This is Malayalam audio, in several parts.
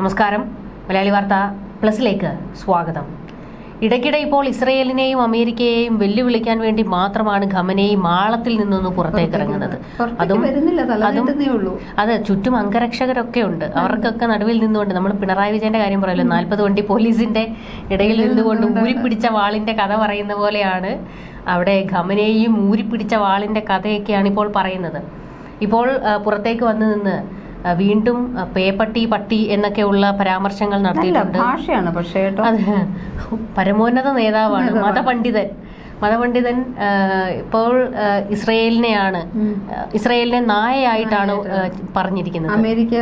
നമസ്കാരം. മലയാളി വാർത്ത പ്ലസിലേക്ക് സ്വാഗതം. ഇടയ്ക്കിടെ ഇപ്പോൾ ഇസ്രയേലിനെയും അമേരിക്കയെയും വെല്ലുവിളിക്കാൻ വേണ്ടി മാത്രമാണ് ഖമനയി മാളത്തിൽ നിന്നൊന്ന് പുറത്തേക്ക് ഇറങ്ങുന്നത്. അതും അതും അതെ ചുറ്റും അംഗരക്ഷകരൊക്കെ ഉണ്ട്. അവർക്കൊക്കെ നടുവിൽ നിന്നുകൊണ്ട് നമ്മൾ പിണറായി വിജയന്റെ കാര്യം പറയല്ലോ നാൽപ്പത് വണ്ടി പോലീസിന്റെ ഇടയിൽ നിന്നുകൊണ്ട് ഊരിപ്പിടിച്ച വാളിന്റെ കഥ പറയുന്ന പോലെയാണ് അവിടെ ഖമനയെയും ഊരിപ്പിടിച്ച വാളിന്റെ കഥയൊക്കെയാണ് ഇപ്പോൾ പറയുന്നത്. ഇപ്പോൾ പുറത്തേക്ക് വന്നു നിന്ന് വീണ്ടും പേപ്പട്ടി പട്ടി എന്നൊക്കെയുള്ള പരാമർശങ്ങൾ നടത്തിയിട്ടുണ്ട്. ഭാഷയാണ് പക്ഷേ പരമോന്നത നേതാവാണ് മതപണ്ഡിതൻ. മതപണ്ഡിതൻ ഇപ്പോൾ ഇസ്രയേലിനെയാണ് ഇസ്രയേലിനെ നായയായിട്ടാണ് പറഞ്ഞിരിക്കുന്നത്. അമേരിക്ക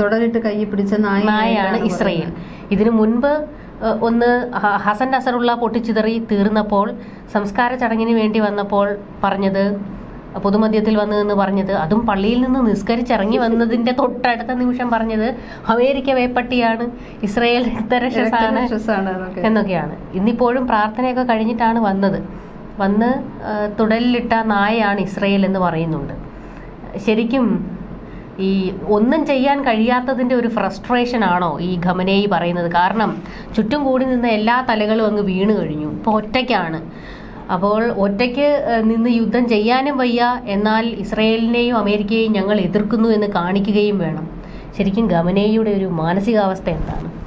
തുടരിട്ട് കൈ പിടിച്ച നായയാണ് ഇസ്രയേൽ. ഇതിനു മുൻപ് ഒന്ന് ഹസൻ നസറുള്ള പൊട്ടിച്ചിതറി തീർന്നപ്പോൾ സംസ്കാര ചടങ്ങിന് വേണ്ടി വന്നപ്പോൾ പറഞ്ഞത് പൊതുമധ്യത്തിൽ വന്നു എന്ന് പറഞ്ഞത്. അതും പള്ളിയിൽ നിന്ന് നിസ്കരിച്ചിറങ്ങി വന്നതിന്റെ തൊട്ടടുത്ത നിമിഷം പറഞ്ഞത് അമേരിക്ക വേപ്പട്ടിയാണ് ഇസ്രയേൽ രക്തരക്ഷസാണ് എന്നൊക്കെയാണ്. ഇന്നിപ്പോഴും പ്രാർത്ഥനയൊക്കെ കഴിഞ്ഞിട്ടാണ് വന്നത്. വന്ന് തുടലിലിട്ട നായയാണ് ഇസ്രയേൽ എന്ന് പറയുന്നുണ്ട്. ശരിക്കും ഈ ഒന്നും ചെയ്യാൻ കഴിയാത്തതിന്റെ ഒരു ഫ്രസ്ട്രേഷൻ ആണോ ഈ ഖമനേയി പറയുന്നത്? കാരണം ചുറ്റും കൂടി നിന്ന എല്ലാ തലകളും അങ്ങ് വീണ് കഴിഞ്ഞു. ഇപ്പോൾ ഒറ്റയ്ക്കാണ്. അപ്പോൾ ഒറ്റയ്ക്ക് നിന്ന് യുദ്ധം ചെയ്യാനും വയ്യ. എന്നാൽ ഇസ്രയേലിനെയും അമേരിക്കയെയും ഞങ്ങൾ എതിർക്കുന്നു എന്ന് കാണിക്കുകയും വേണം. ശരിക്കും ഗമനയുടെ ഒരു മാനസികാവസ്ഥ എന്താണ്?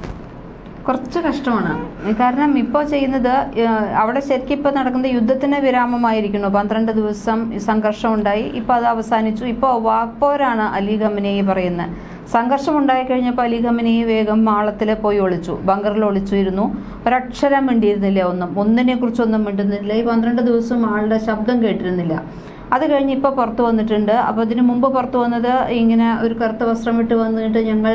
കുറച്ച് കഷ്ടമാണ്. കാരണം ഇപ്പോൾ ചെയ്യുന്നത് അവിടെ ശരിക്കും ഇപ്പോൾ നടക്കുന്ന യുദ്ധത്തിന് വിരാമമായിരിക്കുന്നു. പന്ത്രണ്ട് ദിവസം സംഘർഷം ഉണ്ടായി. ഇപ്പോൾ അത് അവസാനിച്ചു. ഇപ്പോൾ വാക്പോരാണ് അലി ഖമനേയി പറയുന്നത് സംഘർഷം ഉണ്ടായി കഴിഞ്ഞപ്പോൾ അലി ഖമനേയി വേഗം മാളത്തിൽ പോയി ഒളിച്ചു. ബങ്കറിൽ ഒളിച്ചിരുന്നു. ഒരക്ഷരം മിണ്ടിയിരുന്നില്ല ഒന്നും. ഒന്നിനെ കുറിച്ചൊന്നും മിണ്ടുന്നില്ല. ഈ പന്ത്രണ്ട് ദിവസം ആളുടെ ശബ്ദം കേട്ടിരുന്നില്ല. അത് കഴിഞ്ഞ് ഇപ്പോൾ പുറത്ത് വന്നിട്ടുണ്ട്. അപ്പോൾ ഇതിന് മുമ്പ് പുറത്ത് വന്നത് ഇങ്ങനെ ഒരു കറുത്ത വസ്ത്രം ഇട്ട് വന്നിട്ട് ഞങ്ങൾ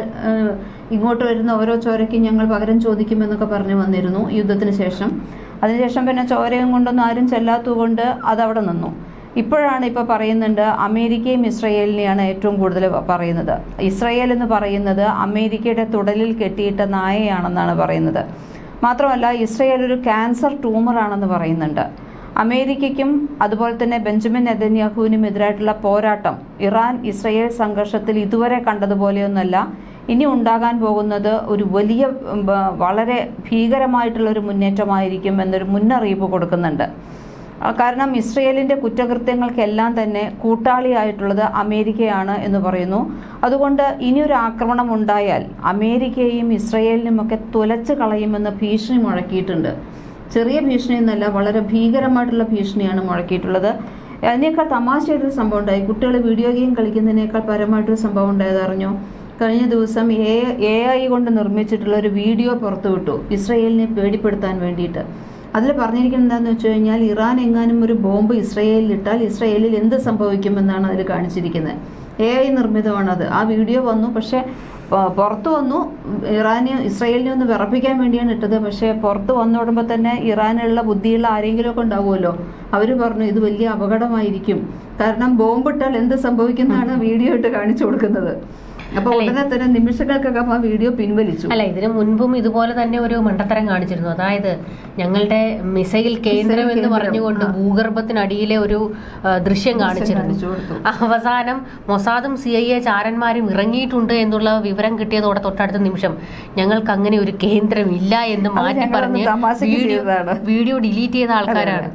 ഇങ്ങോട്ട് വരുന്ന ഓരോ ചോരയ്ക്കും ഞങ്ങൾ പകരം ചോദിക്കുമെന്നൊക്കെ പറഞ്ഞു വന്നിരുന്നു യുദ്ധത്തിന് ശേഷം. അതിനുശേഷം പിന്നെ ചോരയും കൊണ്ടൊന്നും ആരും ചെല്ലാത്തതുകൊണ്ട് അതവിടെ നിന്നു. ഇപ്പോഴാണ് ഇപ്പോൾ പറയുന്നുണ്ട് അമേരിക്കയും ഇസ്രയേലിനെയാണ് ഏറ്റവും കൂടുതൽ പറയുന്നത്. ഇസ്രയേൽ എന്ന് പറയുന്നത് അമേരിക്കയുടെ തുടലിൽ കെട്ടിയിട്ട നായയാണെന്നാണ് പറയുന്നത്. മാത്രമല്ല ഇസ്രയേൽ ഒരു ക്യാൻസർ ട്യൂമറാണെന്ന് പറയുന്നുണ്ട്. അമേരിക്കയ്ക്കും അതുപോലെ തന്നെ ബെഞ്ചമിൻ നെതന്യാഹുവിനും എതിരായിട്ടുള്ള പോരാട്ടം ഇറാൻ ഇസ്രയേൽ സംഘർഷത്തിൽ ഇതുവരെ കണ്ടതുപോലെയൊന്നല്ല ഇനി ഉണ്ടാകാൻ പോകുന്നത് ഒരു വലിയ വളരെ ഭീകരമായിട്ടുള്ള ഒരു മുന്നേറ്റമായിരിക്കും എന്നൊരു മുന്നറിയിപ്പ് കൊടുക്കുന്നുണ്ട്. കാരണം ഇസ്രയേലിന്റെ കുറ്റകൃത്യങ്ങൾക്കെല്ലാം തന്നെ കൂട്ടാളിയായിട്ടുള്ളത് അമേരിക്കയാണ് എന്ന് പറയുന്നു. അതുകൊണ്ട് ഇനിയൊരു ആക്രമണം ഉണ്ടായാൽ അമേരിക്കയെയും ഇസ്രയേലിനുമൊക്കെ തുലച്ച് കളയുമെന്ന് ഭീഷണി മുഴക്കിയിട്ടുണ്ട്. ചെറിയ ഭീഷണി എന്നല്ല വളരെ ഭീകരമായിട്ടുള്ള ഭീഷണിയാണ് മുഴക്കിയിട്ടുള്ളത്. അതിനേക്കാൾ തമാശയായിട്ടൊരു സംഭവം ഉണ്ടായി. കുട്ടികൾ വീഡിയോ ഗെയിം കളിക്കുന്നതിനേക്കാൾ പരമായിട്ടൊരു സംഭവം ഉണ്ടായത് അറിഞ്ഞു? കഴിഞ്ഞ ദിവസം എ എ ഐ കൊണ്ട് നിർമ്മിച്ചിട്ടുള്ള ഒരു വീഡിയോ പുറത്തുവിട്ടു ഇസ്രയേലിനെ പേടിപ്പെടുത്താൻ വേണ്ടിയിട്ട്. അതിൽ പറഞ്ഞിരിക്കുന്നത് എന്താണെന്ന് വെച്ച് കഴിഞ്ഞാൽ ഇറാൻ എങ്ങാനും ഒരു ബോംബ് ഇസ്രയേലിൽ ഇട്ടാൽ ഇസ്രയേലിൽ എന്ത് സംഭവിക്കുമെന്നാണ് അതിൽ കാണിച്ചിരിക്കുന്നത്. എ ഐ നിർമ്മിതമാണത്. ആ വീഡിയോ വന്നു പക്ഷേ പുറത്ത് വന്നു. ഇറാന് ഇസ്രയേലിനെ ഒന്ന് വിറപ്പിക്കാൻ വേണ്ടിയാണ് ഇട്ടത്. പക്ഷേ പുറത്ത് വന്നോടുമ്പോൾ തന്നെ ഇറാനുള്ള ബുദ്ധിയുള്ള ആരെങ്കിലുമൊക്കെ ഉണ്ടാവുമല്ലോ. അവർ പറഞ്ഞു ഇത് വലിയ അപകടമായിരിക്കും. കാരണം ബോംബിട്ടാൽ എന്ത് സംഭവിക്കുന്നതാണ് വീഡിയോ ഇട്ട് കാണിച്ചു കൊടുക്കുന്നത്. അപ്പൊ ഉടനെ തന്നെ നിമിഷങ്ങൾക്കകം വീഡിയോ പിൻവലിച്ചു. അല്ല ഇതിനു മുൻപും ഇതുപോലെ തന്നെ ഒരു മണ്ടത്തരം കാണിച്ചിരുന്നു. അതായത് ഞങ്ങളുടെ മിസൈൽ കേന്ദ്രം എന്ന് പറഞ്ഞുകൊണ്ട് ഭൂഗർഭത്തിനടിയിലെ ഒരു ദൃശ്യം കാണിച്ചിരുന്നു. അവസാനം മൊസാദും സി ഐ എ ചാരന്മാരും ഇറങ്ങിയിട്ടുണ്ട് എന്നുള്ള വിവരം കിട്ടിയതോടെ തൊട്ടടുത്ത നിമിഷം ഞങ്ങൾക്ക് അങ്ങനെ ഒരു കേന്ദ്രം ഇല്ല എന്ന് മാറ്റി പറഞ്ഞ്. വീഡിയോ ഡിലീറ്റ് ചെയ്ത ആൾക്കാരാണ്.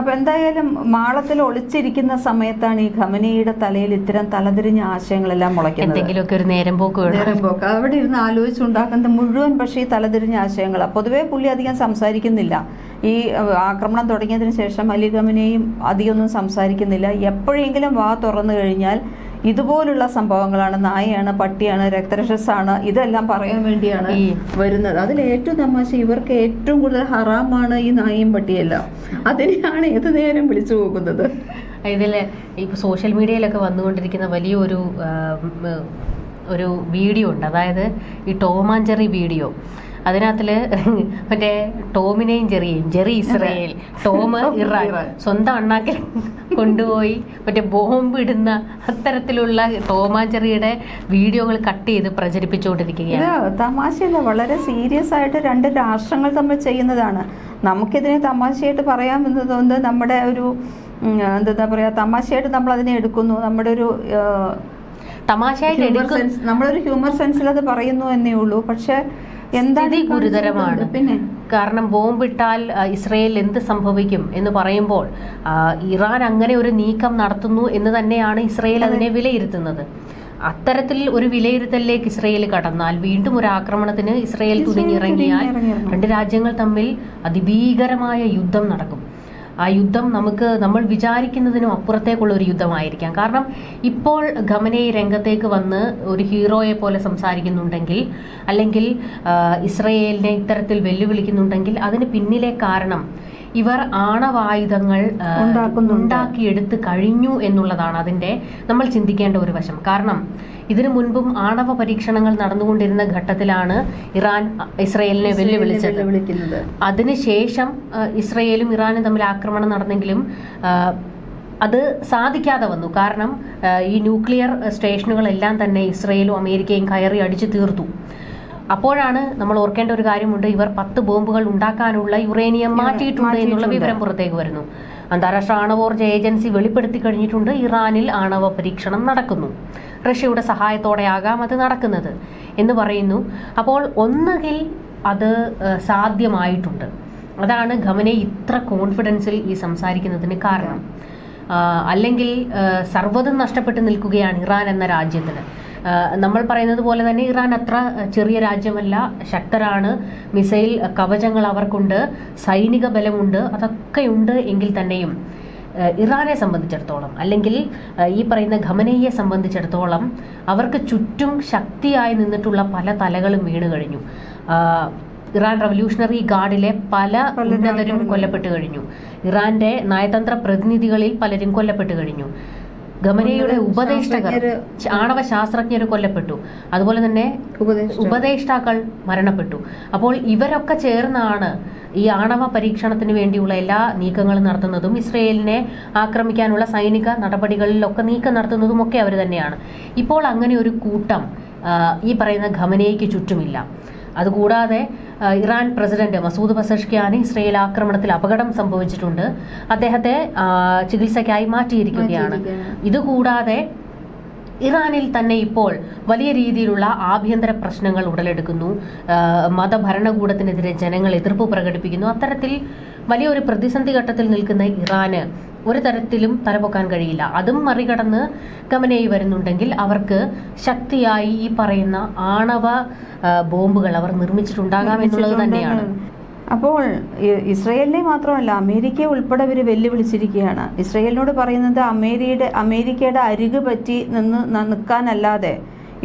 അപ്പൊ എന്തായാലും മാളത്തിൽ ഒളിച്ചിരിക്കുന്ന സമയത്താണ് ഈ ഖമനിയുടെ തലയിൽ ഇത്തരം തലതിരിഞ്ഞ ആശയങ്ങളെല്ലാം മുളയ്ക്കുന്നത്. എന്തെങ്കിലുമൊക്കെ ഒരു നേരം പോക്ക് നേരം പോക്ക്. അവിടെ ഇരുന്ന് ആലോചിച്ചുണ്ടാക്കുന്ന മുഴുവൻ പക്ഷേ ഈ തലതിരിഞ്ഞ ആശയങ്ങളാണ് പൊതുവേ പുള്ളി അധികം സംസാരിക്കുന്നില്ല. ഈ ആക്രമണം തുടങ്ങിയതിന് ശേഷം അലി ഖമനയും അധികമൊന്നും സംസാരിക്കുന്നില്ല. എപ്പോഴെങ്കിലും വാ തുറന്നു കഴിഞ്ഞാൽ ഇതുപോലുള്ള സംഭവങ്ങളാണ്. നായയാണ് പട്ടിയാണ് രക്തരക്ഷസാണ്. ഇതെല്ലാം പറയാൻ വേണ്ടിയാണ് ഈ വരുന്നത്. അതിൽ ഏറ്റവും തമാശ ഇവർക്ക് ഏറ്റവും കൂടുതൽ ഹറാമാണ് ഈ നായയും പട്ടിയെല്ലാം. അതിനെയാണ് ഏത് നേരം വിളിച്ചു പോകുന്നത് ഇതിൽ ഇപ്പോൾ സോഷ്യൽ മീഡിയയിലൊക്കെ വന്നുകൊണ്ടിരിക്കുന്ന വലിയൊരു ഒരു വീഡിയോ ഉണ്ട്. അതായത് ഈ ടോമാഞ്ചറി വീഡിയോ. അതിനകത്തിൽ മറ്റേ ടോമിനെയും ജെറിയും ജെറി ഇസ്രയേൽ ടോം ഇറാൻ. സ്വന്തം അണ്ണാക്കിൽ കൊണ്ടുപോയി മറ്റേ ബോംബ് ഇടുന്ന അത്തരത്തിലുള്ള ടോമാഞ്ചെറിയുടെ വീഡിയോകൾ കട്ട് ചെയ്ത് പ്രചരിപ്പിച്ചുകൊണ്ടിരിക്കുകയാണ്. തമാശയല്ല വളരെ സീരിയസ് ആയിട്ട് രണ്ട് രാഷ്ട്രങ്ങൾ തമ്മിൽ ചെയ്യുന്നതാണ്. നമുക്കിതിനെ തമാശയായിട്ട് പറയാമെന്നതുകൊണ്ട് നമ്മുടെ ഒരു എന്താ പറയുക തമാശയായിട്ട് നമ്മൾ അതിനെ എടുക്കുന്നു. നമ്മുടെ ഒരു തമാശയായിട്ട് നമ്മളൊരു ഹ്യൂമർ സെൻസിൽ അത് പറയുന്നു എന്നേ ഉള്ളൂ. പക്ഷെ എന്താണ് ഗുരുതരമാണ്. പിന്നെ? കാരണം ബോംബിട്ടാൽ ഇസ്രയേൽ എന്ത് സംഭവിക്കും എന്ന് പറയുമ്പോൾ ഇറാൻ അങ്ങനെ ഒരു നീക്കം നടത്തുന്നു എന്ന് തന്നെയാണ് ഇസ്രയേൽ അതിനെ വിലയിരുത്തുന്നത്. അത്തരത്തിൽ ഒരു വിലയിരുത്തലിലേക്ക് ഇസ്രയേൽ കടന്നാൽ വീണ്ടും ഒരു ആക്രമണത്തിന് ഇസ്രയേൽ തുനിഞ്ഞിറങ്ങിയാൽ രണ്ട് രാജ്യങ്ങൾ തമ്മിൽ അതിഭീകരമായ യുദ്ധം നടക്കും. ആ യുദ്ധം നമുക്ക് നമ്മൾ വിചാരിക്കുന്നതിനും അപ്പുറത്തേക്കുള്ള ഒരു യുദ്ധമായിരിക്കാം. കാരണം ഇപ്പോൾ ഖമനെ രംഗത്തേക്ക് വന്ന് ഒരു ഹീറോയെ പോലെ സംസാരിക്കുന്നുണ്ടെങ്കിൽ അല്ലെങ്കിൽ ഇസ്രയേലിനെ ഇത്തരത്തിൽ വെല്ലുവിളിക്കുന്നുണ്ടെങ്കിൽ അതിന് പിന്നിലെ കാരണം ഇവർ ആണവായുധങ്ങൾ. ഉണ്ടാക്കിയെടുത്ത് കഴിഞ്ഞു എന്നുള്ളതാണ് അതിന്റെ നമ്മൾ ചിന്തിക്കേണ്ട ഒരു വശം. കാരണം ഇതിനു മുൻപും ആണവ പരീക്ഷണങ്ങൾ നടന്നുകൊണ്ടിരുന്ന ഘട്ടത്തിലാണ് ഇറാൻ ഇസ്രയേലിനെ വെല്ലുവിളിച്ചത്. അതിനുശേഷം ഇസ്രയേലും ഇറാനും തമ്മിൽ ആക്രമണം നടന്നെങ്കിലും അത് സാധിക്കാതെ വന്നു. കാരണം ഈ ന്യൂക്ലിയർ സ്റ്റേഷനുകളെല്ലാം തന്നെ ഇസ്രയേലും അമേരിക്കയും കയറി അടിച്ചു തീർത്തു. അപ്പോഴാണ് നമ്മൾ ഓർക്കേണ്ട ഒരു കാര്യമുണ്ട്. ഇവർ പത്ത് ബോംബുകൾ ഉണ്ടാക്കാനുള്ള യുറേനിയം മാറ്റിയിട്ടുണ്ട് എന്നുള്ള വിവരം പുറത്തേക്ക് വരുന്നു. അന്താരാഷ്ട്ര ആണവോർജ ഏജൻസി വെളിപ്പെടുത്തി കഴിഞ്ഞിട്ടുണ്ട്. ഇറാനിൽ ആണവ പരീക്ഷണം നടക്കുന്നു. റഷ്യയുടെ സഹായത്തോടെയാകാം അത് നടക്കുന്നത് എന്ന് പറയുന്നു. അപ്പോൾ ഒന്നുകിൽ അത് സാധ്യമായിട്ടുണ്ട്. അതാണ് ഖമനെ ഇത്ര കോൺഫിഡൻസിൽ ഈ സംസാരിക്കുന്നതിന് കാരണം. അല്ലെങ്കിൽ സർവതും നഷ്ടപ്പെട്ട് നിൽക്കുകയാണ് ഇറാൻ എന്ന രാജ്യത്തിന്. നമ്മൾ പറയുന്നത് പോലെ തന്നെ ഇറാൻ അത്ര ചെറിയ രാജ്യമല്ല. ശക്തരാണ്. മിസൈൽ കവചങ്ങൾ അവർക്കുണ്ട്. സൈനിക ബലമുണ്ട്. അതൊക്കെയുണ്ട് എങ്കിൽ തന്നെയും. ഇറാനെ സംബന്ധിച്ചിടത്തോളം അല്ലെങ്കിൽ ഈ പറയുന്ന ഖമനയെ സംബന്ധിച്ചിടത്തോളം അവർക്ക് ചുറ്റും ശക്തിയായി നിന്നിട്ടുള്ള പല തലകളും വീണു കഴിഞ്ഞു. ഇറാൻ റവല്യൂഷണറി ഗാർഡിലെ പല ഉന്നതരും കൊല്ലപ്പെട്ടു കഴിഞ്ഞു. ഇറാന്റെ നയതന്ത്ര പ്രതിനിധികളിൽ പലരും കൊല്ലപ്പെട്ടു കഴിഞ്ഞു. ഗമനയുടെ ഉപദേഷ്ടകർ ആണവ ശാസ്ത്രജ്ഞർ കൊല്ലപ്പെട്ടു. അതുപോലെ തന്നെ ഉപദേഷ്ടാക്കൾ. മരണപ്പെട്ടു. അപ്പോൾ ഇവരൊക്കെ ചേർന്നാണ് ഈ ആണവ പരീക്ഷണത്തിന് വേണ്ടിയുള്ള എല്ലാ നീക്കങ്ങളും നടത്തുന്നതും ഇസ്രയേലിനെ ആക്രമിക്കാനുള്ള സൈനിക നടപടികളിലൊക്കെ നീക്കം നടത്തുന്നതും ഒക്കെ അവർ തന്നെയാണ്. ഇപ്പോൾ അങ്ങനെ ഒരു കൂട്ടം ഈ പറയുന്ന ഖമനയ്ക്ക് ചുറ്റുമില്ല. അതുകൂടാതെ ഇറാൻ പ്രസിഡന്റ് മസൂദ് പസഷ്കിയാന് ഇസ്രയേൽ ആക്രമണത്തിൽ അപകടം സംഭവിച്ചിട്ടുണ്ട്. അദ്ദേഹത്തെ ചികിത്സയ്ക്കായി മാറ്റിയിരിക്കുകയാണ്. ഇതുകൂടാതെ ഇറാനിൽ തന്നെ ഇപ്പോൾ വലിയ രീതിയിലുള്ള ആഭ്യന്തര പ്രശ്നങ്ങൾ ഉടലെടുക്കുന്നു. മതഭരണകൂടത്തിനെതിരെ ജനങ്ങൾ എതിർപ്പ് പ്രകടിപ്പിക്കുന്നു. അത്തരത്തിൽ വലിയൊരു പ്രതിസന്ധി ഘട്ടത്തിൽ നിൽക്കുന്ന ഇറാന് ഒരു തരത്തിലും തലപൊക്കാൻ കഴിയില്ല. അതും മറികടന്ന് കമനേയി വരുന്നുണ്ടെങ്കിൽ അവർക്ക് ശക്തിയായി ഈ പറയുന്ന ആണവ ബോംബുകൾ അവർ നിർമ്മിച്ചിട്ടുണ്ടാകാം എന്നുള്ളത് തന്നെയാണ്. അപ്പോൾ ഇസ്രയേലിനെ മാത്രമല്ല അമേരിക്കയെ ഉൾപ്പെടെ ഇവർ വെല്ലുവിളിച്ചിരിക്കുകയാണ്. ഇസ്രയേലിനോട് പറയുന്നത് അമേരിയുടെ അമേരിക്കയുടെ അരികു പറ്റി നിന്ന് നിൽക്കാനല്ലാതെ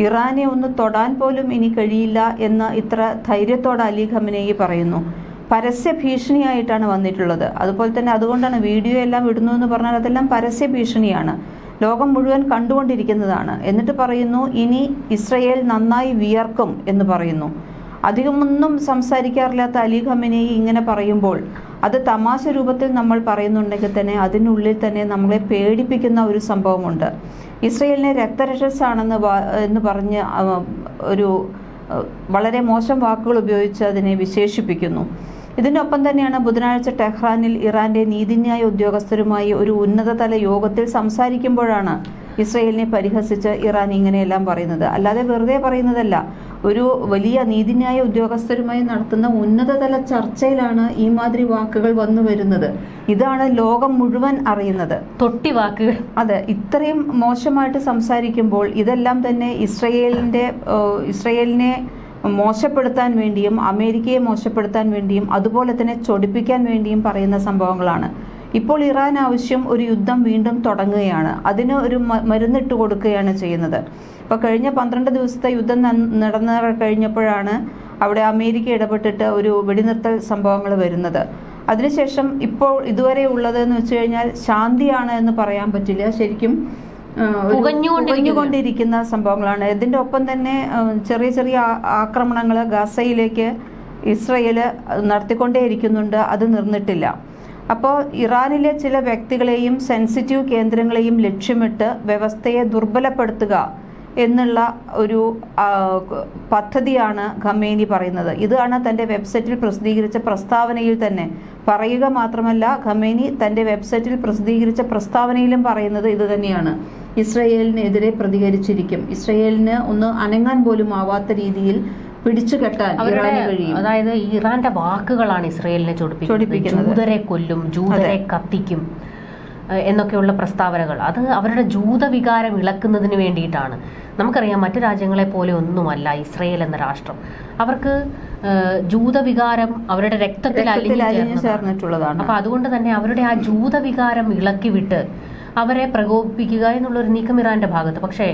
ഇറാനെ ഒന്ന് തൊടാൻ പോലും ഇനി കഴിയില്ല എന്ന് ഇത്ര ധൈര്യത്തോടെ അലി ഖമനേയി പറയുന്നു. പരസ്യ ഭീഷണിയായിട്ടാണ് വന്നിട്ടുള്ളത്. അതുപോലെ തന്നെ അതുകൊണ്ടാണ് വീഡിയോ എല്ലാം ഇടുന്നു എന്ന് പറഞ്ഞാൽ അതെല്ലാം പരസ്യ ഭീഷണിയാണ്. ലോകം മുഴുവൻ കണ്ടുകൊണ്ടിരിക്കുന്നതാണ്. എന്നിട്ട് പറയുന്നു ഇനി ഇസ്രയേൽ നന്നായി വിയർക്കും എന്ന് പറയുന്നു. അധികമൊന്നും സംസാരിക്കാറില്ലാത്ത അലി ഖമനേയി ഇങ്ങനെ പറയുമ്പോൾ അത് തമാശ രൂപത്തിൽ നമ്മൾ പറയുന്നുണ്ടെങ്കിൽ തന്നെ അതിനുള്ളിൽ തന്നെ നമ്മളെ പേടിപ്പിക്കുന്ന ഒരു സംഭവമുണ്ട്. ഇസ്രയേലിനെ രക്തരക്ഷസാണെന്ന് എന്ന് പറഞ്ഞ് ഒരു വളരെ മോശം വാക്കുകൾ ഉപയോഗിച്ച് അതിനെ വിശേഷിപ്പിക്കുന്നു. ഇതിനൊപ്പം തന്നെയാണ് ബുധനാഴ്ച ടെഹ്റാനിൽ ഇറാന്റെ നീതിന്യായ ഉദ്യോഗസ്ഥരുമായി ഒരു ഉന്നതതല യോഗത്തിൽ സംസാരിക്കുമ്പോഴാണ് ഇസ്രയേലിനെ പരിഹസിച്ച് ഇറാൻ ഇങ്ങനെയെല്ലാം പറയുന്നത്. അല്ലാതെ വെറുതെ പറയുന്നതല്ല ഒരു വലിയ നീതിന്യായ ഉദ്യോഗസ്ഥരുമായി നടത്തുന്ന ഉന്നതതല ചർച്ചയിലാണ് ഈ മാതിരി വാക്കുകൾ വന്നു വരുന്നത്. ഇതാണ് ലോകം മുഴുവൻ അറിയുന്നത്. തൊട്ടി വാക്കുകൾ. അതെ ഇത്രയും മോശമായിട്ട് സംസാരിക്കുമ്പോൾ ഇതെല്ലാം തന്നെ ഇസ്രയേലിന്റെ ഇസ്രയേലിനെ മോശപ്പെടുത്താൻ വേണ്ടിയും അമേരിക്കയെ മോശപ്പെടുത്താൻ വേണ്ടിയും അതുപോലെ തന്നെ ചൊടിപ്പിക്കാൻ വേണ്ടിയും പറയുന്ന സംഭവങ്ങളാണ്. ഇപ്പോൾ ഇറാൻ ആവശ്യം ഒരു യുദ്ധം വീണ്ടും തുടങ്ങുകയാണ്. അതിന് ഒരു മരുന്നിട്ട് കൊടുക്കുകയാണ് ചെയ്യുന്നത്. ഇപ്പോൾ കഴിഞ്ഞ പന്ത്രണ്ട് ദിവസത്തെ യുദ്ധം നടന്ന കഴിഞ്ഞപ്പോഴാണ് അവിടെ അമേരിക്ക ഇടപെട്ടിട്ട് ഒരു വെടിനിർത്തൽ സംഭവങ്ങൾ വരുന്നത്. അതിനുശേഷം ഇപ്പോൾ ഇതുവരെ ഉള്ളതെന്ന് വെച്ച് കഴിഞ്ഞാൽ ശാന്തിയാണ് എന്ന് പറയാൻ പറ്റില്ല. ശരിക്കും പുകഞ്ഞുകൊണ്ടിരിക്കുന്ന- സംഭവങ്ങളാണ്. ഇതിന്റെ ഒപ്പം തന്നെ ചെറിയ ചെറിയ ആക്രമണങ്ങൾ ഗാസയിലേക്ക് ഇസ്രയേൽ നടത്തിക്കൊണ്ടേയിരിക്കുന്നുണ്ട്. അത് നിർന്നിട്ടില്ല. അപ്പോൾ ഇറാനിലെ ചില വ്യക്തികളെയും സെൻസിറ്റീവ് കേന്ദ്രങ്ങളെയും ലക്ഷ്യമിട്ട് വ്യവസ്ഥയെ ദുർബലപ്പെടുത്തുക എന്നുള്ള ഒരു പദ്ധതിയാണ് ഖമേനി പറയുന്നത്. ഇതാണ് തന്റെ വെബ്സൈറ്റിൽ പ്രസിദ്ധീകരിച്ച പ്രസ്താവനയിൽ തന്നെ. പറയുക മാത്രമല്ല ഖമേനി തന്റെ വെബ്സൈറ്റിൽ പ്രസിദ്ധീകരിച്ച പ്രസ്താവനയിലും പറയുന്നത് ഇത് തന്നെയാണ്. ഇസ്രയേലിനെതിരെ പ്രതികരിച്ചിരിക്കും. ഇസ്രയേലിന് ഒന്ന് അനങ്ങാൻ പോലും ആവാത്ത രീതിയിൽ പിടിച്ചു കെട്ടാൻ ഇറാന് കഴിയും. അതായത് ഇറാന്റെ വാക്കുകളാണ് ഇസ്രയേലിനെ ചൊടിപ്പിക്കുന്നത്. ജൂതരെ കൊല്ലും ജൂതരെ കത്തിക്കും എന്നൊക്കെയുള്ള പ്രസ്താവനകൾ. അത് അവരുടെ ജൂതവികാരം ഇളക്കുന്നതിന് വേണ്ടിയിട്ടാണ്. നമുക്കറിയാം മറ്റു രാജ്യങ്ങളെ പോലെ ഒന്നുമല്ല ഇസ്രയേൽ എന്ന രാഷ്ട്രം. അവർക്ക് ജൂതവികാരം അവരുടെ രക്തത്തിൽ അലിഞ്ഞു ചേർന്നിട്ടുള്ളതാണ്. അപ്പൊ അതുകൊണ്ട് തന്നെ അവരുടെ ആ ജൂതവികാരം ഇളക്കി വിട്ട് അവരെ പ്രകോപിപ്പിക്കുക എന്നുള്ളൊരു നീക്കം ഇറാന്റെ ഭാഗത്ത്. പക്ഷേ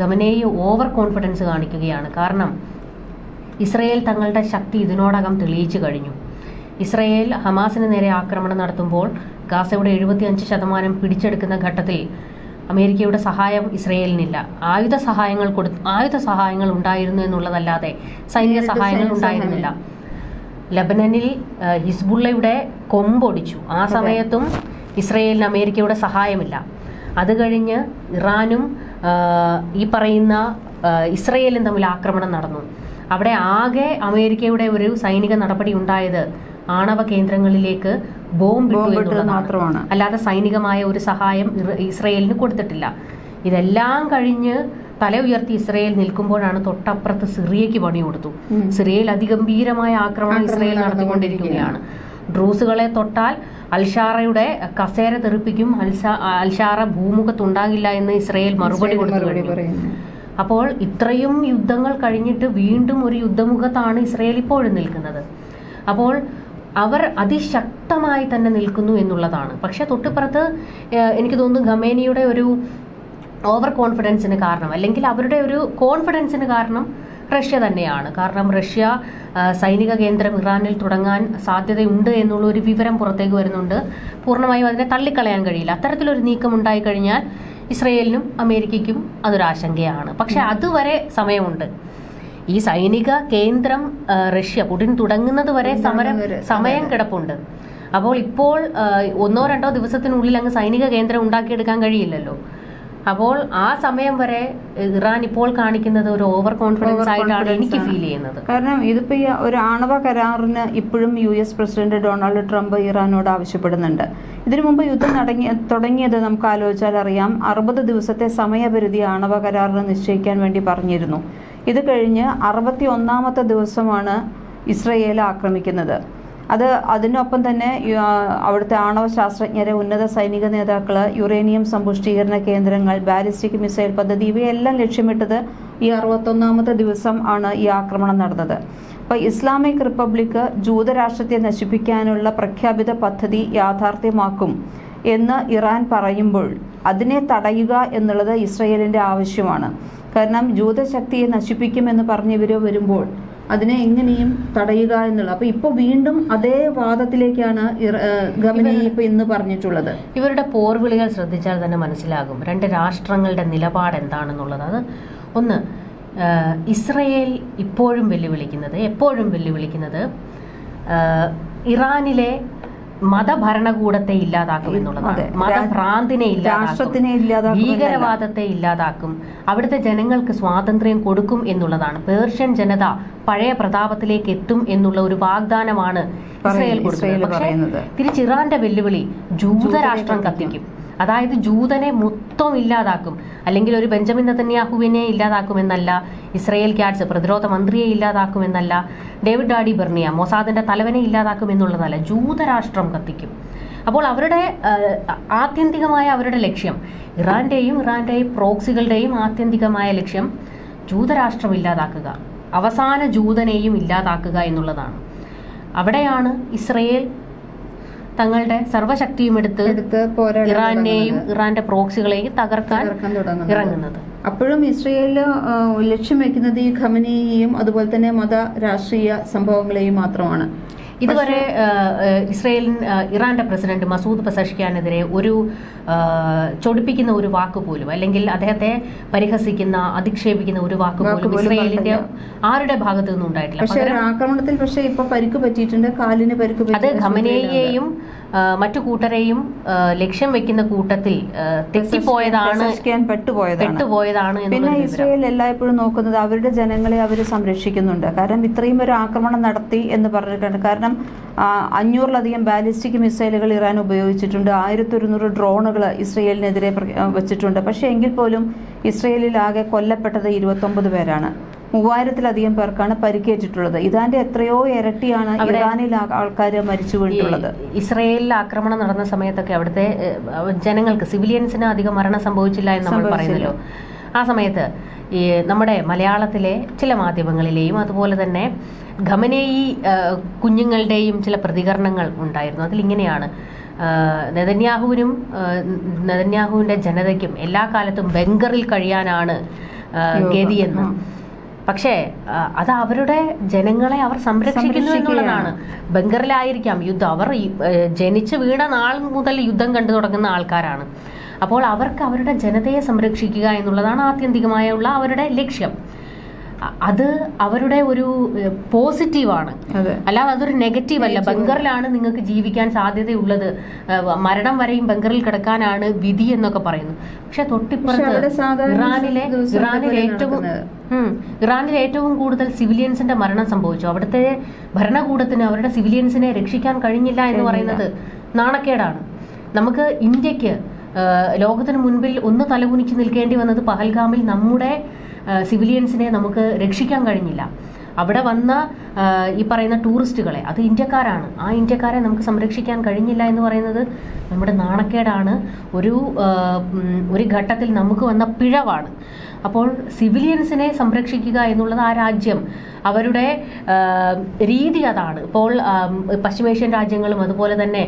ഗമനേയി ഓവർ കോൺഫിഡൻസ് കാണിക്കുകയാണ്. കാരണം ഇസ്രയേൽ തങ്ങളുടെ ശക്തി ഇതിനോടകം തെളിയിച്ചു കഴിഞ്ഞു. ഇസ്രയേൽ ഹമാസിന് നേരെ ആക്രമണം നടത്തുമ്പോൾ ഗാസയുടെ എഴുപത്തിയഞ്ച് ശതമാനം പിടിച്ചെടുക്കുന്ന ഘട്ടത്തിൽ അമേരിക്കയുടെ സഹായം ഇസ്രയേലിനില്ല. ആയുധ സഹായങ്ങൾ കൊടു ആയുധ സഹായങ്ങൾ ഉണ്ടായിരുന്നു എന്നുള്ളതല്ലാതെ സൈനിക സഹായങ്ങൾ ഉണ്ടായിരുന്നില്ല. ലബനനിൽ ഹിസ്ബുള്ളയുടെ കൊമ്പൊടിച്ചു. ആ സമയത്തും ഇസ്രയേലിന് അമേരിക്കയുടെ സഹായമില്ല. അത് കഴിഞ്ഞ് ഇറാനും ഈ പറയുന്ന ഇസ്രയേലും തമ്മിൽ ആക്രമണം നടന്നു. അവിടെ ആകെ അമേരിക്കയുടെ ഒരു സൈനിക നടപടി ഉണ്ടായത് ആണവ കേന്ദ്രങ്ങളിലേക്ക് ബോംബ്. മാത്രമാണ്. അല്ലാതെ സൈനികമായ ഒരു സഹായം ഇസ്രയേലിന് കൊടുത്തിട്ടില്ല. ഇതെല്ലാം കഴിഞ്ഞ് തല ഉയർത്തി ഇസ്രയേൽ നിൽക്കുമ്പോഴാണ് തൊട്ടപ്പുറത്ത് സിറിയയ്ക്ക് പണി കൊടുത്തു. സിറിയയിൽ അതിഗംഭീരമായ ആക്രമണം ആക്രമണം ഇസ്രയേൽ നടത്തിക്കൊണ്ടിരിക്കുകയാണ്. ഡ്രൂസുകളെ തൊട്ടാൽ അൽഷാറയുടെ കസേര തെറിപ്പിക്കും അൽഷാ അൽഷാറ ഭൂമുഖത്തുണ്ടാകില്ല എന്ന് ഇസ്രയേൽ മറുപടി കൊടുത്തു അപ്പോൾ ഇത്രയും യുദ്ധങ്ങൾ കഴിഞ്ഞിട്ട് വീണ്ടും ഒരു യുദ്ധമുഖത്താണ് ഇസ്രയേൽ ഇപ്പോഴും നിൽക്കുന്നത്. അപ്പോൾ അവർ അതിശക്തമായി തന്നെ നിൽക്കുന്നു എന്നുള്ളതാണ്. പക്ഷെ തൊട്ടിപ്പുറത്ത് എനിക്ക് തോന്നുന്നു ഖമേനിയുടെ ഒരു ഓവർ കോൺഫിഡൻസിന് കാരണം അല്ലെങ്കിൽ അവരുടെ ഒരു കോൺഫിഡൻസിന് കാരണം റഷ്യ തന്നെയാണ്. കാരണം റഷ്യ സൈനിക കേന്ദ്രം ഇറാനിൽ തുടങ്ങാൻ സാധ്യതയുണ്ട് എന്നുള്ള ഒരു വിവരം പുറത്തേക്ക് വരുന്നുണ്ട്. പൂർണമായും അതിനെ തള്ളിക്കളയാൻ കഴിയില്ല. അത്തരത്തിലൊരു നീക്കം ഉണ്ടായി കഴിഞ്ഞാൽ ഇസ്രയേലിനും അമേരിക്കയ്ക്കും അതൊരാശങ്കയാണ് പക്ഷെ അതുവരെ സമയമുണ്ട്. ഈ സൈനിക കേന്ദ്രം റഷ്യ പുടിൻ തുടങ്ങുന്നത് വരെ സമരം സമയം കിടപ്പുണ്ട്. അപ്പോൾ ഇപ്പോൾ ഒന്നോ രണ്ടോ ദിവസത്തിനുള്ളിൽ അങ്ങ് സൈനിക കേന്ദ്രം ഉണ്ടാക്കിയെടുക്കാൻ കഴിയില്ലല്ലോ. അപ്പോൾ ആ സമയം വരെ ഇറാൻ ഇപ്പോൾ കാണിക്കുന്നത് ഒരു ഓവർ കോൺഫിഡൻസ് ആയിട്ടാണ് എനിക്ക് ഫീൽ ചെയ്യുന്നത്. കാരണം ഇതിപ്പോ ഈ ഒരു ആണവ കരാറിന് ഇപ്പോഴും U S president Donald Trump ഇറാനോട് ആവശ്യപ്പെടുന്നുണ്ട്. ഇതിനു മുമ്പ് യുദ്ധം നടങ്ങി തുടങ്ങിയത് നമുക്ക് ആലോചിച്ചാൽ അറിയാം. അറുപത് ദിവസത്തെ സമയപരിധി ആണവ കരാറിന് നിശ്ചയിക്കാൻ വേണ്ടി പറഞ്ഞിരുന്നു. ഇത് കഴിഞ്ഞ് അറുപത്തി ഒന്നാമത്തെ ദിവസമാണ് ഇസ്രയേൽ ആക്രമിക്കുന്നത്. അത് അതിനൊപ്പം തന്നെ അവിടുത്തെ ആണവ ശാസ്ത്രജ്ഞരെ ഉന്നത സൈനിക നേതാക്കൾ യുറേനിയം സമ്പുഷ്ടീകരണ കേന്ദ്രങ്ങൾ ബാലിസ്റ്റിക് മിസൈൽ പദ്ധതി ഇവയെല്ലാം ലക്ഷ്യമിട്ടത് ഈ അറുപത്തൊന്നാമത്തെ ദിവസം ആണ് ഈ ആക്രമണം നടന്നത്. അപ്പോൾ ഇസ്ലാമിക് റിപ്പബ്ലിക് ജൂതരാഷ്ട്രത്തെ നശിപ്പിക്കാനുള്ള പ്രഖ്യാപിത പദ്ധതി യാഥാർത്ഥ്യമാക്കും എന്ന് ഇറാൻ പറയുമ്പോൾ അതിനെ തടയുക എന്നുള്ളത് ഇസ്രയേലിന്റെ ആവശ്യമാണ്. കാരണം ജൂതശക്തിയെ നശിപ്പിക്കുമെന്ന് പറഞ്ഞവരോ വരുമ്പോൾ അതിനെ എങ്ങനെയും തടയുക എന്നുള്ളത്. അപ്പൊ ഇപ്പൊ വീണ്ടും അതേ വാദത്തിലേക്കാണ് ഗമനി ഇപ്പൊ ഇന്ന് പറഞ്ഞിട്ടുള്ളത്. ഇവരുടെ പോർവിളികൾ ശ്രദ്ധിച്ചാൽ തന്നെ മനസ്സിലാകും. രണ്ട് രാഷ്ട്രങ്ങളുടെ നിലപാട് എന്താണെന്നുള്ളത്. അത് ഒന്ന് ഇസ്രയേൽ ഇപ്പോഴും വെല്ലുവിളിക്കുന്നത് എപ്പോഴും വെല്ലുവിളിക്കുന്നത് ഇറാനിലെ മതഭരണകൂടത്തെ ഇല്ലാതാക്കും എന്നുള്ളതാണ്. മതഭ്രാന്തിനെ രാഷ്ട്രത്തിനെ ഇല്ലാതാക്കും ഭീകരവാദത്തെ ഇല്ലാതാക്കും. അവിടുത്തെ ജനങ്ങൾക്ക് സ്വാതന്ത്ര്യം കൊടുക്കും എന്നുള്ളതാണ്. പേർഷ്യൻ ജനത പഴയ പ്രതാപത്തിലേക്ക് എത്തും എന്നുള്ള ഒരു വാഗ്ദാനമാണ് ഇസ്രയേൽ കൊടുക്കുന്നത്. പക്ഷേ തിരിച്ചിറാന്റെ വെല്ലുവിളി ജൂതരാഷ്ട്രം കത്തിക്കും. അതായത് ജൂതനെ മൊത്തം ഇല്ലാതാക്കും. അല്ലെങ്കിൽ ഒരു ബെഞ്ചമിൻ നത്തന്യാഹുവിനെ ഇല്ലാതാക്കുമെന്നല്ല ഇസ്രയേൽ ക്യാറ്റ്സ് പ്രതിരോധ മന്ത്രിയെ ഇല്ലാതാക്കുമെന്നല്ല ഡേവിഡ് ഡാഡി ബെർണിയ മൊസാദിന്റെ തലവനെ ഇല്ലാതാക്കും എന്നുള്ളതല്ല ജൂതരാഷ്ട്രം കത്തിക്കും. അപ്പോൾ അവരുടെ ആത്യന്തികമായ അവരുടെ ലക്ഷ്യം ഇറാന്റെയും ഇറാന്റെയും പ്രോക്സികളുടെയും ആത്യന്തികമായ ലക്ഷ്യം ജൂതരാഷ്ട്രം ഇല്ലാതാക്കുക അവസാന ജൂതനെയും ഇല്ലാതാക്കുക എന്നുള്ളതാണ്. അവിടെയാണ് ഇസ്രയേൽ തങ്ങളുടെ സർവശക്തിയും എടുത്ത് എടുത്ത് ഇറാനെയും ഇറാന്റെ പ്രോക്സികളെയും തകർക്കാൻ തകർക്കാൻ ഇറങ്ങുന്നത്. അപ്പോഴും ഇസ്രയേൽ ലക്ഷ്യം വെക്കുന്നത് ഈ ഖമനിയെയും അതുപോലെ തന്നെ മത രാഷ്ട്രീയ സംഭവങ്ങളെയും മാത്രമാണ്. ഇതുവരെ ഇസ്രയേലിൻ ഇറാന്റെ പ്രസിഡന്റ് മസൂദ് പസഷ്ഖ്യാനെതിരെ ഒരു ചൊടിപ്പിക്കുന്ന ഒരു വാക്ക് പോലും അല്ലെങ്കിൽ അദ്ദേഹത്തെ പരിഹസിക്കുന്ന അധിക്ഷേപിക്കുന്ന ഒരു വാക്ക് പോലും ഇസ്രയേലിന്റെ ആരുടെ ഭാഗത്തു നിന്നും ഉണ്ടായിട്ടില്ല? പക്ഷേ ആക്രമണത്തിൽ പക്ഷേ ഇപ്പൊ പരിക്ക് പറ്റിയിട്ടുണ്ട് കാലിന് പരിക്ക് അത് ഖമനേയെയും മറ്റു കൂട്ടരെയും ലക്ഷ്യം വെക്കുന്ന കൂട്ടത്തിൽ തെറ്റിപ്പോയതാണ് പെട്ടുപോയതാണ്. പിന്നെ ഇസ്രയേൽ എല്ലായ്പ്പോഴും നോക്കുന്നത് അവരുടെ ജനങ്ങളെ അവർ സംരക്ഷിക്കുന്നുണ്ട്. കാരണം ഇത്രയും ഒരു ആക്രമണം നടത്തി എന്ന് പറഞ്ഞിട്ടുണ്ട്. കാരണം കാരണം അഞ്ഞൂറിലധികം ബാലിസ്റ്റിക് മിസൈലുകൾ ഇറാൻ ഉപയോഗിച്ചിട്ടുണ്ട്. ആയിരത്തി ഒരുന്നൂറ് ഡ്രോണുകൾ ഇസ്രയേലിനെതിരെ വെച്ചിട്ടുണ്ട്. പക്ഷേ എങ്കിൽ പോലും ഇസ്രയേലിലാകെ കൊല്ലപ്പെട്ടത് ഇരുപത്തൊമ്പത് പേരാണ്. മൂവായിരത്തിലധികം പേർക്കാണ് പരിക്കേറ്റിട്ടുള്ളത്. ഇതാന്റെ എത്രയോ ഇരട്ടിയാണ് ഇറാനിൽ ആൾക്കാർ മരിച്ചു വീണിട്ടുള്ളത്. ഇസ്രയേലിൽ ആക്രമണം നടന്ന സമയത്തൊക്കെ അവിടുത്തെ ജനങ്ങൾക്ക് സിവിലിയൻസിന് അധികം മരണം സംഭവിച്ചില്ല എന്ന് നമ്മൾ. പറയുന്നല്ലോ. ആ സമയത്ത് ഈ നമ്മുടെ മലയാളത്തിലെ ചില മാധ്യമങ്ങളിലെയും അതുപോലെ തന്നെ ഖമനേയി കുഞ്ഞുങ്ങളുടെയും ചില പ്രതികരണങ്ങൾ ഉണ്ടായിരുന്നു. അതിലിങ്ങനെയാണ് നെതന്യാഹുവിനും നെതന്യാഹുവിന്റെ ജനതയ്ക്കും എല്ലാ കാലത്തും ബംഗറിൽ കഴിയാനാണ് ഗതിയെന്ന് പക്ഷേ അത് അവരുടെ ജനങ്ങളെ അവർ സംരക്ഷിക്കുന്നു എന്നുള്ളതാണ്. ബംഗറിലായിരിക്കാം യുദ്ധം. അവർ ജനിച്ച് വീണ നാൾ മുതൽ യുദ്ധം കണ്ടു തുടങ്ങുന്ന ആൾക്കാരാണ്. അപ്പോൾ അവർക്ക് അവരുടെ ജനതയെ സംരക്ഷിക്കുക എന്നുള്ളതാണ് ആത്യന്തികമായുള്ള അവരുടെ ലക്ഷ്യം. അത് അവരുടെ ഒരു പോസിറ്റീവാണ്. അല്ലാതെ അതൊരു നെഗറ്റീവ്. അല്ല ബംഗറിലാണ് നിങ്ങൾക്ക് ജീവിക്കാൻ സാധ്യതയുള്ളത്. മരണം വരെയും ബംഗറിൽ കിടക്കാനാണ് വിധി എന്നൊക്കെ പറയുന്നു. പക്ഷെ തൊട്ടിപ്പുറത്ത് ഇറാനിലെ ഇറാനിലെ ഇറാനിൽ ഏറ്റവും. ഇറാനിൽ ഏറ്റവും കൂടുതൽ സിവിലിയൻസിന്റെ മരണം സംഭവിച്ചു. അവിടുത്തെ ഭരണകൂടത്തിന് അവരുടെ സിവിലിയൻസിനെ രക്ഷിക്കാൻ കഴിഞ്ഞില്ല എന്ന് പറയുന്നത് നാണക്കേടാണ്. നമുക്ക് ഇന്ത്യയ്ക്ക് ലോകത്തിന് മുൻപിൽ ഒന്ന് തലകുനിച്ച് നിൽക്കേണ്ടി വന്നത് പഹൽഗാമിൽ നമ്മുടെ സിവിലിയൻസിനെ നമുക്ക് രക്ഷിക്കാൻ കഴിഞ്ഞില്ല. അവിടെ വന്ന ഈ പറയുന്ന ടൂറിസ്റ്റുകളെ അത് ഇന്ത്യക്കാരാണ്. ആ ഇന്ത്യക്കാരെ നമുക്ക് സംരക്ഷിക്കാൻ കഴിഞ്ഞില്ല എന്ന് പറയുന്നത് നമ്മുടെ നാണക്കേടാണ്. ഒരു ഒരു ഘട്ടത്തിൽ നമുക്ക് വന്ന പിഴവാണ്. അപ്പോൾ സിവിലിയൻസിനെ സംരക്ഷിക്കുക എന്നുള്ളത് ആ രാജ്യം അവരുടെ രീതി അതാണ്. ഇപ്പോൾ പശ്ചിമേഷ്യൻ രാജ്യങ്ങളും അതുപോലെ തന്നെ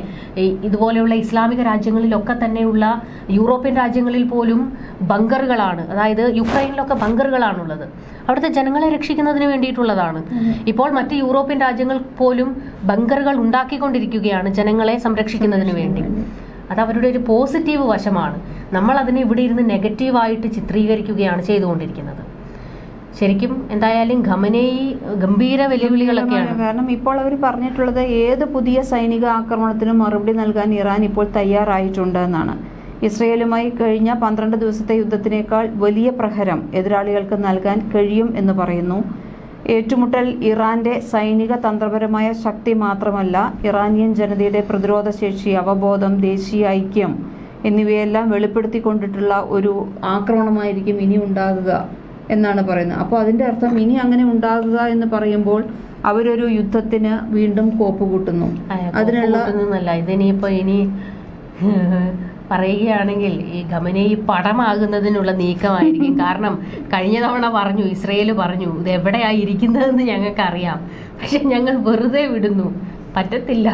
ഇതുപോലെയുള്ള ഇസ്ലാമിക രാജ്യങ്ങളിലൊക്കെ തന്നെയുള്ള യൂറോപ്യൻ രാജ്യങ്ങളിൽ പോലും ബങ്കറുകളാണ്. അതായത് യുക്രൈനിലൊക്കെ ബങ്കറുകളാണുള്ളത്. അവിടുത്തെ ജനങ്ങളെ രക്ഷിക്കുന്നതിന് വേണ്ടിയിട്ടുള്ളതാണ് ഇപ്പോൾ മറ്റ് യൂറോപ്യൻ രാജ്യങ്ങൾ പോലും ബങ്കറുകൾ ഉണ്ടാക്കിക്കൊണ്ടിരിക്കുകയാണ് ജനങ്ങളെ സംരക്ഷിക്കുന്നതിന് വേണ്ടി. അത് അവരുടെ ഒരു പോസിറ്റീവ് വശമാണ്. നമ്മൾ അതിനെ ഇവിടെ ഇരുന്ന് നെഗറ്റീവായിട്ട് ചിത്രീകരിക്കുകയാണ് ചെയ്തുകൊണ്ടിരിക്കുന്നത്. ശരിക്കും എന്തായാലും ഖമനേയി ഗംഭീര വെല്ലുവിളികളൊക്കെയാണ്. കാരണം ഇപ്പോൾ അവർ പറഞ്ഞിട്ടുള്ളത് ഏത് പുതിയ സൈനിക ആക്രമണത്തിനും മറുപടി നൽകാൻ ഇറാൻ ഇപ്പോൾ തയ്യാറായിട്ടുണ്ട് എന്നാണ് ഇസ്രയേലുമായി കഴിഞ്ഞ പന്ത്രണ്ട് ദിവസത്തെ യുദ്ധത്തിനേക്കാൾ വലിയ പ്രഹരം എതിരാളികൾക്ക് നൽകാൻ കഴിയും എന്ന് പറയുന്നു. ഏറ്റുമുട്ടൽ ഇറാന്റെ സൈനിക തന്ത്രപരമായ ശക്തി മാത്രമല്ല ഇറാനിയൻ ജനതയുടെ പ്രതിരോധ ശേഷി അവബോധം ദേശീയ ഐക്യം എന്നിവയെല്ലാം വെളിപ്പെടുത്തിക്കൊണ്ടിട്ടുള്ള ഒരു ആക്രമണമായിരിക്കും ഇനി ഉണ്ടാകുക എന്നാണ് പറയുന്നത്. അപ്പോൾ അതിന്റെ അർത്ഥം ഇനി അങ്ങനെ ഉണ്ടാകുക എന്ന് പറയുമ്പോൾ അവരൊരു യുദ്ധത്തിന് വീണ്ടും കോപ്പ് കൂട്ടുന്നു അതിനുള്ള അതിനുള്ള ഇതിനിപ്പോ ഇനി പറയുകയാണെങ്കിൽ ഈ ഖമനേയി പടമാകുന്നതിനുള്ള നീക്കമായിരിക്കും. കാരണം കഴിഞ്ഞ തവണ പറഞ്ഞു ഇസ്രയേൽ പറഞ്ഞു ഇത് എവിടെയാണ് ഇരിക്കുന്നതെന്ന് ഞങ്ങൾക്ക് അറിയാം പക്ഷെ ഞങ്ങൾ വെറുതെ വിടുന്നു. പറ്റത്തില്ല.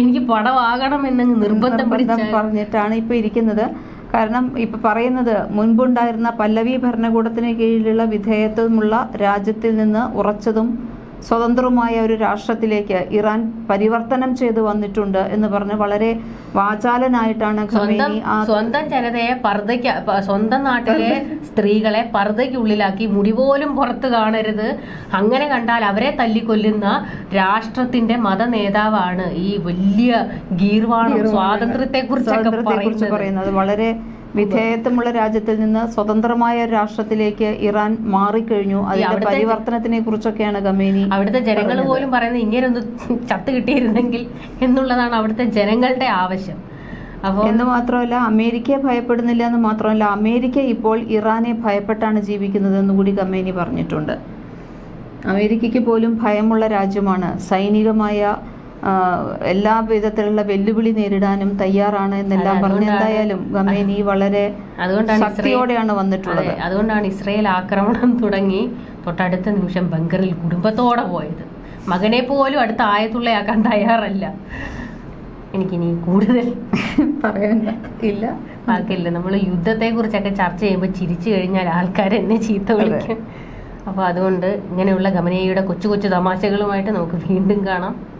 എനിക്ക് പടമാകണം എന്നങ്ങ് നിർബന്ധം പറഞ്ഞിട്ടാണ് ഇപ്പൊ ഇരിക്കുന്നത്. കാരണം ഇപ്പൊ പറയുന്നത് മുൻപുണ്ടായിരുന്ന പല്ലവി ഭരണകൂടത്തിന് കീഴിലുള്ള വിധേയത്വമുള്ള രാജ്യത്തിൽ നിന്ന് ഉറച്ചതും സ്വതന്ത്രവുമായ ഒരു രാഷ്ട്രത്തിലേക്ക് ഇറാൻ പരിവർത്തനം ചെയ്തു വന്നിട്ടുണ്ട് എന്ന് പറഞ്ഞ് വളരെ വാചാലനായിട്ടാണ് സ്വന്തം ജനതയെ പർദ്ദയ്ക്ക് സ്വന്തം നാട്ടിലെ സ്ത്രീകളെ പർദ്ദയ്ക്കുള്ളിലാക്കി മുടി പോലും പുറത്ത് കാണരുത്. അങ്ങനെ കണ്ടാൽ അവരെ തല്ലിക്കൊല്ലുന്ന രാഷ്ട്രത്തിന്റെ മത നേതാവാണ് ഈ വലിയ ഗീർവാണം സ്വാതന്ത്ര്യത്തെ കുറിച്ചൊക്കെ പറയുന്നത്. പറയുന്നത്. വളരെ വിധേയത്വമുള്ള രാജ്യത്തിൽ നിന്ന് സ്വതന്ത്രമായ ഒരു രാഷ്ട്രത്തിലേക്ക് ഇറാൻ മാറിക്കഴിഞ്ഞു. അതിന്റെ പരിവർത്തനത്തിനെ കുറിച്ചൊക്കെയാണ് ഖമേനി അവിടുത്തെ ജനങ്ങൾ പോലും പറയുന്നത് ഇങ്ങനെ ഒന്ന് ചത്ത് കിട്ടിയിരുന്നെങ്കിൽ എന്നുള്ളതാണ് അവിടുത്തെ ജനങ്ങളുടെ ആവശ്യം. അപ്പോൾ എന്ന് മാത്രമല്ല അമേരിക്കയെ ഭയപ്പെടുന്നില്ല എന്ന് മാത്രമല്ല അമേരിക്ക ഇപ്പോൾ ഇറാനെ ഭയപ്പെട്ടാണ് ജീവിക്കുന്നത് എന്ന് കൂടി കമ്മേനി പറഞ്ഞിട്ടുണ്ട്. അമേരിക്കയ്ക്ക് പോലും ഭയമുള്ള രാജ്യമാണ് സൈനികമായ എല്ലാ വിധത്തിലുള്ള വെല്ലുവിളി നേരിടാനും തയ്യാറാണ് എന്നെല്ലാം പറഞ്ഞു എന്തായാലും ഗമേനി വളരെ അതുകൊണ്ടാണ് ശക്തിയോടെയാണ് വന്നിട്ടുള്ളത്. അതുകൊണ്ടാണ് ഇസ്രയേൽ ആക്രമണം തുടങ്ങി തൊട്ടടുത്ത നിമിഷം ബങ്കറിൽ കുടുംബത്തോടെ പോയത്. മകനെ പോലും അടുത്ത ആയത്തുള്ളയാക്കാൻ തയ്യാറല്ല. എനിക്കിനി കൂടുതൽ പറയാൻ ഇല്ല. ബാക്കിയില്ല. നമ്മൾ യുദ്ധത്തെ കുറിച്ചൊക്കെ ചർച്ച ചെയ്യുമ്പോൾ ചിരിച്ചു കഴിഞ്ഞാൽ ആൾക്കാർ എന്നെ ചീത്ത വിളിക്കും. അപ്പോൾ അതുകൊണ്ട് ഇങ്ങനെയുള്ള ഗമനയുടെ കൊച്ചു കൊച്ചു തമാശകളുമായിട്ട് നമുക്ക് വീണ്ടും കാണാം.